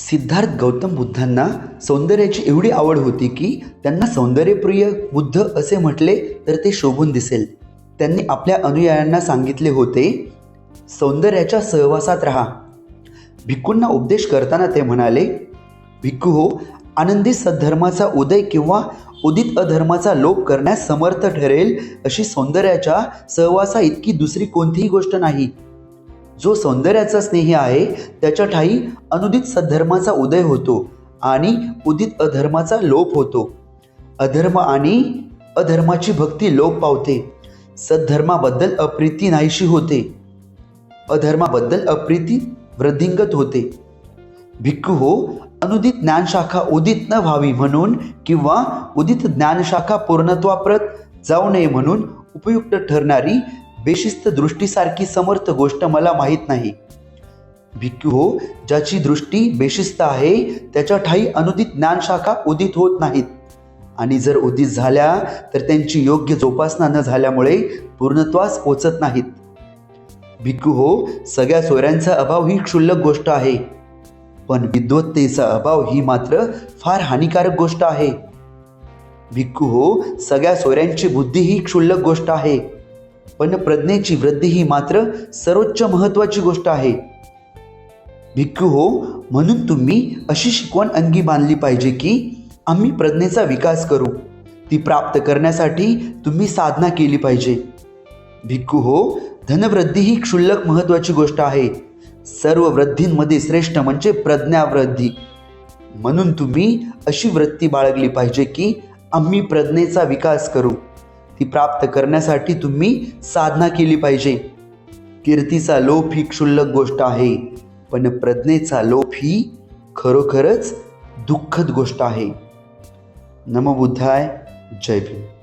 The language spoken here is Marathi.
सिद्धार्थ गौतम बुद्धांना सौंदर्याची एवढी आवड होती की त्यांना सौंदर्यप्रिय बुद्ध असे म्हटले तर ते शोभून दिसेल. त्यांनी आपल्या अनुयायांना सांगितले होते सौंदर्याच्या सहवासात राहा. भिक्खूंना उपदेश करताना ते म्हणाले भिक्खू हो आनंदी सद्धर्माचा उदय किंवा उदित अधर्माचा लोप करण्यास समर्थ ठरेल अशी सौंदर्याच्या सहवासा इतकी दुसरी कोणतीही गोष्ट नाही. जो सौंदर्याचा स्नेही आहे त्याच्या ठाई अनुदित सद्धर्माचा उदय होतो आणि उदित अधर्माचा लोप होतो. अधर्म आणि अधर्माची भक्ती लोप पावते. सद्धर्माबद्दल अप्रीती नाहीशी होते. अधर्माबद्दल अप्रीती वृद्धिंगत होते. भिक्खू हो अनुदित ज्ञानशाखा उदित न व्हावी म्हणून किंवा उदित ज्ञानशाखा पूर्णत्वाप्रत जाऊ नये म्हणून उपयुक्त ठरणारी बेशिस्त दृष्टीसारखी समर्थ गोष्ट मला माहीत नाही. भिक्खू हो ज्याची दृष्टी बेशिस्त आहे त्याच्या ठाई अनुदित ज्ञानशाखा उदित होत नाहीत. आणि जर उदित झाल्या तर त्यांची योग्य जोपासना न झाल्यामुळे पूर्णत्वास पोचत नाहीत. भिक्खू हो सगळ्या सोयऱ्यांचा अभाव ही क्षुल्लक गोष्ट आहे. पण विद्वत्तेचा अभाव ही मात्र फार हानिकारक गोष्ट आहे. भिक्खू हो सगळ्या सोयऱ्यांची बुद्धी ही क्षुल्लक गोष्ट आहे. पण प्रज्ञेची वृद्धी ही मात्र सर्वोच्च महत्वाची गोष्ट आहे. भिक्खू हो म्हणून तुम्ही अशी शिकवण अंगी बांधली पाहिजे की आम्ही प्रज्ञेचा विकास करू. ती प्राप्त करण्यासाठी तुम्ही साधना केली पाहिजे. भिक्खू हो धनवृद्धी ही क्षुल्लक महत्वाची गोष्ट आहे. सर्व वृद्धींमध्ये श्रेष्ठ म्हणजे प्रज्ञावृद्धी. म्हणून तुम्ही अशी वृत्ती बाळगली पाहिजे की आम्ही प्रज्ञेचा विकास करू. ती प्राप्त करण्यासाठी तुम्ही साधना केली पाहिजे. कीर्तीचा लोभ ही क्षुल्लक गोष्ट आहे पण प्रज्ञेचा लोभ ही खरोखरच दुःखद गोष्ट आहे. नमबुद्धाय जय भीम.